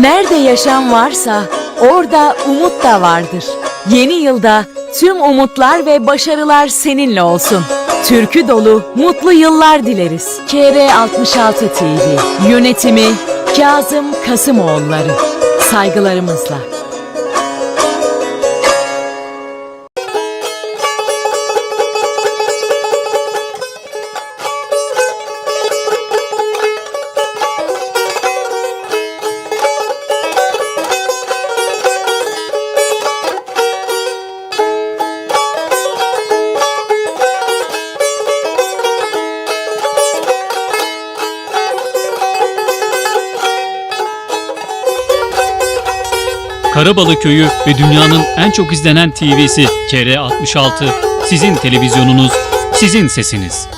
Nerede yaşam varsa orada umut da vardır. Yeni yılda tüm umutlar ve başarılar seninle olsun. Türkü dolu mutlu yıllar dileriz. KR66 TV Yönetimi Kazım Kasımoğulları Saygılarımızla. Karabalı Köyü ve dünyanın en çok izlenen TV'si KR66 sizin televizyonunuz, sizin sesiniz.